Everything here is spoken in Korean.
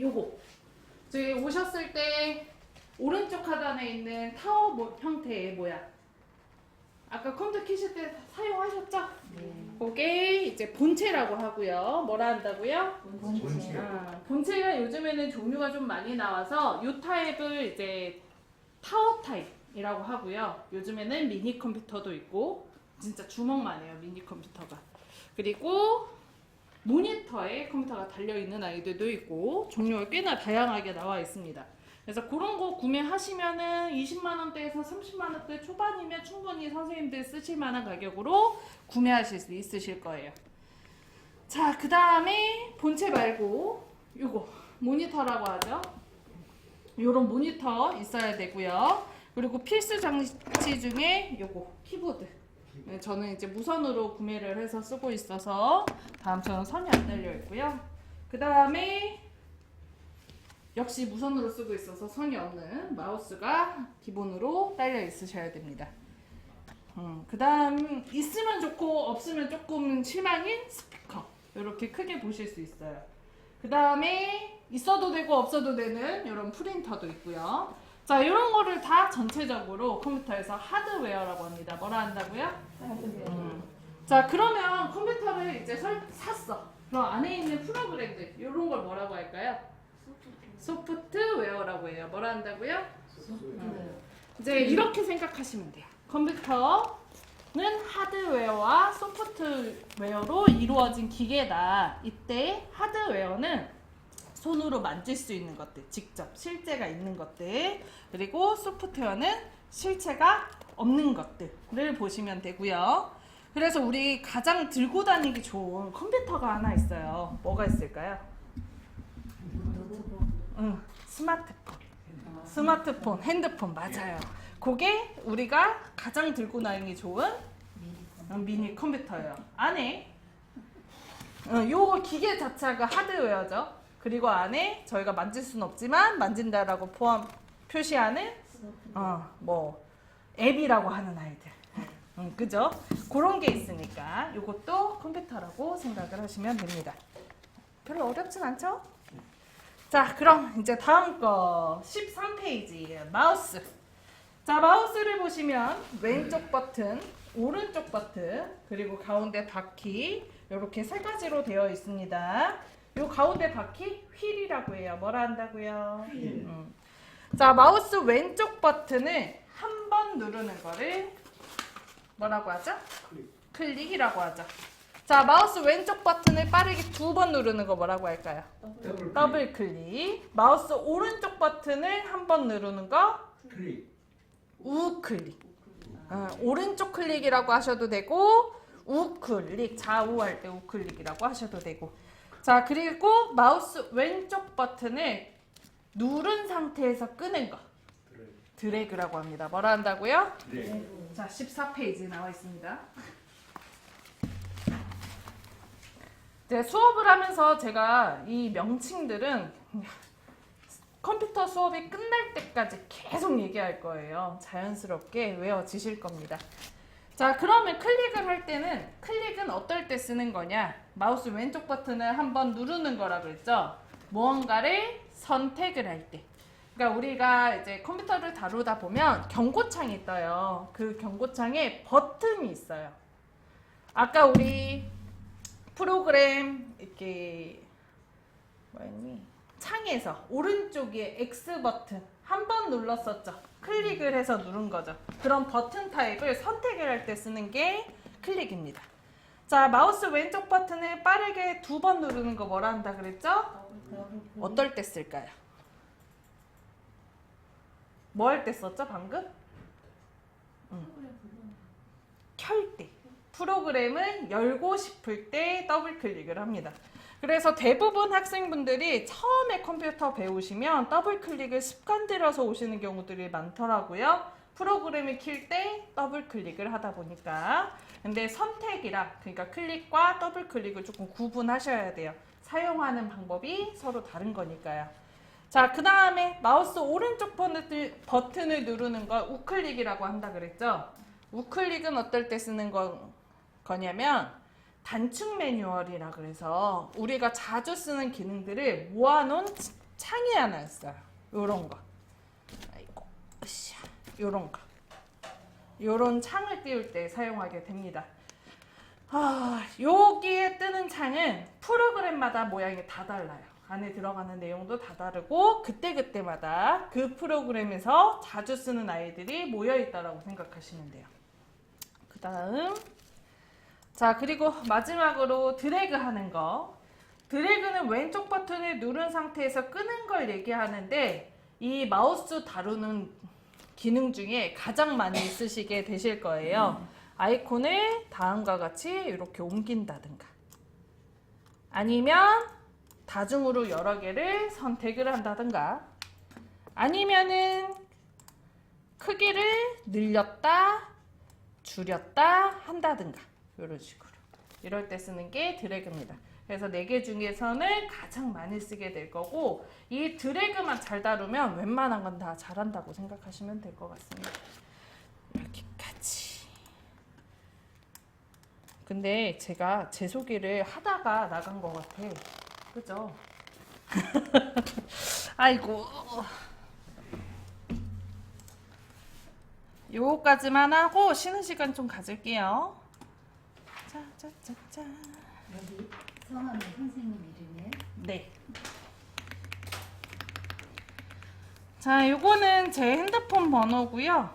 요거 저희 오셨을 때 오른쪽 하단에 있는 타워 모- 형태의 모양 아까 컴퓨터 키실 때 사용하셨죠? 그게 이제 본체라고 하고요 뭐라 한다고요? 본체. 아, 본체가 요즘에는 종류가 좀 많이 나와서 이 타입을 이제 타워 타입이라고 하고요. 요즘에는 미니 컴퓨터도 있고 진짜 주먹만 해요 미니 컴퓨터가. 그리고 모니터에 컴퓨터가 달려 있는 아이들도 있고 종류가 꽤나 다양하게 나와 있습니다. 그래서 그런 거 구매하시면은 20만 원대에서 30만 원대 초반이면 충분히 선생님들 쓰실 만한 가격으로 구매하실 수 있으실 거예요. 자, 그 다음에 본체 말고 요거 모니터라고 하죠. 요런 모니터 있어야 되고요. 그리고 필수 장치 중에 요거 키보드. 네, 저는 이제 무선으로 구매를 해서 쓰고 있어서 다음처럼 선이 안 달려 있고요. 그 다음에 역시 무선으로 쓰고 있어서 선이 없는 마우스가 기본으로 딸려 있으셔야 됩니다. 음, 그 다음 있으면 좋고 없으면 조금 실망인 스피커 이렇게 크게 보실 수 있어요. 그 다음에 있어도 되고 없어도 되는 이런 프린터도 있고요. 자 이런 거를 다 전체적으로 컴퓨터에서 하드웨어라고 합니다. 뭐라 한다고요? 음. 자 그러면 컴퓨터를 이제 설, 샀어. 그럼 안에 있는 프로그램들 이런 걸 뭐라고 할까요? 소프트웨어라고 해요. 뭐라 한다고요? 이제 이렇게 생각하시면 돼요. 컴퓨터는 하드웨어와 소프트웨어로 이루어진 기계다. 이때 하드웨어는 손으로 만질 수 있는 것들, 직접 실제가 있는 것들, 그리고 소프트웨어는 실체가 없는 것들을 보시면 되고요. 그래서 우리 가장 들고 다니기 좋은 컴퓨터가 하나 있어요. 뭐가 있을까요? 응, 스마트폰. 스마트폰, 핸드폰 맞아요. 그게 우리가 가장 들고 다니기 좋은 어, 미니 컴퓨터예요. 안에 어, 요거 기계 자체가 하드웨어죠. 그리고 안에 저희가 만질 수는 없지만 만진다라고 포함 표시하는 어, 뭐 앱이라고 하는 아이들. 음, 그죠? 그런 게 있으니까 요것도 컴퓨터라고 생각을 하시면 됩니다. 별로 어렵진 않죠? 자, 그럼 이제 다음 거 13페이지 마우스. 자, 마우스를 보시면 왼쪽 버튼, 오른쪽 버튼, 그리고 가운데 바퀴 이렇게 세 가지로 되어 있습니다. 요 가운데 바퀴 휠이라고 해요. 뭐라 한다고요? 휠. 음. 자, 마우스 왼쪽 버튼을 한 번 누르는 거를 뭐라고 하죠? 클릭. 클릭이라고 하죠. 자, 마우스 왼쪽 버튼을 빠르게 두 번 누르는 거 뭐라고 할까요? 더블 더블 클릭. 마우스 오른쪽 버튼을 한 번 누르는 거 클릭. 우클릭. 어, 오른쪽 클릭이라고 하셔도 되고 우클릭 좌우할 때 우클릭이라고 하셔도 되고. 자 그리고 마우스 왼쪽 버튼을 누른 상태에서 끄는 거 드래그. 드래그라고 합니다. 뭐라 한다고요? 드래그. 자 14페이지 나와 있습니다. 이제 수업을 하면서 제가 이 명칭들은 컴퓨터 수업이 끝날 때까지 계속 얘기할 거예요. 자연스럽게 외워지실 겁니다. 자, 그러면 클릭을 할 때는 클릭은 어떨 때 쓰는 거냐? 마우스 왼쪽 버튼을 한번 누르는 거라 그랬죠? 무언가를 선택을 할 때. 그러니까 우리가 이제 컴퓨터를 다루다 보면 경고창이 떠요. 그 경고창에 버튼이 있어요. 아까 우리 프로그램 이렇게 뭐였니? 창에서 오른쪽에 X 버튼 한 번 눌렀었죠. 클릭을 해서 누른 거죠. 그런 버튼 타입을 선택을 할 때 쓰는 게 클릭입니다. 자, 마우스 왼쪽 버튼을 빠르게 두 번 누르는 거 뭐라 한다 그랬죠? 어떨 때 쓸까요? 뭐 할 때 썼죠, 방금? 켤 때. 프로그램을 열고 싶을 때 더블 클릭을 합니다. 그래서 대부분 학생분들이 처음에 컴퓨터 배우시면 더블 클릭을 습관 들여서 오시는 경우들이 많더라고요. 프로그램을 킬 때 더블 클릭을 하다 보니까. 근데 선택이라, 그러니까 클릭과 더블 클릭을 조금 구분하셔야 돼요. 사용하는 방법이 서로 다른 거니까요. 자, 그 다음에 마우스 오른쪽 버튼을, 버튼을 누르는 걸 우클릭이라고 한다 그랬죠? 우클릭은 어떨 때 쓰는 거, 거냐면 단축 매뉴얼이라 그래서 우리가 자주 쓰는 기능들을 모아놓은 창이 하나 있어요. 요런 거. 아이고, 으쌰. 요런 거. 요런 창을 띄울 때 사용하게 됩니다. 아, 여기에 뜨는 창은 프로그램마다 모양이 다 달라요. 안에 들어가는 내용도 다 다르고 그때그때마다 그 프로그램에서 자주 쓰는 아이들이 모여 있다라고 생각하시면 돼요. 그 다음 자, 그리고 마지막으로 드래그 하는 거. 드래그는 왼쪽 버튼을 누른 상태에서 끄는 걸 얘기하는데 이 마우스 다루는 기능 중에 가장 많이 쓰시게 되실 거예요. 아이콘을 다음과 같이 이렇게 옮긴다든가 아니면 다중으로 여러 개를 선택을 한다든가 아니면은 크기를 늘렸다 줄였다 한다든가 이런 식으로 이럴 때 쓰는 게 드래그입니다. 그래서 네 개 중에서는 가장 많이 쓰게 될 거고 이 드래그만 잘 다루면 웬만한 건 다 잘한다고 생각하시면 될 것 같습니다. 여기까지. 근데 제가 제 소개를 하다가 나간 것 같아. 그죠? 아이고. 요거까지만 하고 쉬는 시간 좀 가질게요. 짜자짜짜. 여기 성함이 선생님 이름이에요? 네. 자, 요거는 제 핸드폰 번호고요.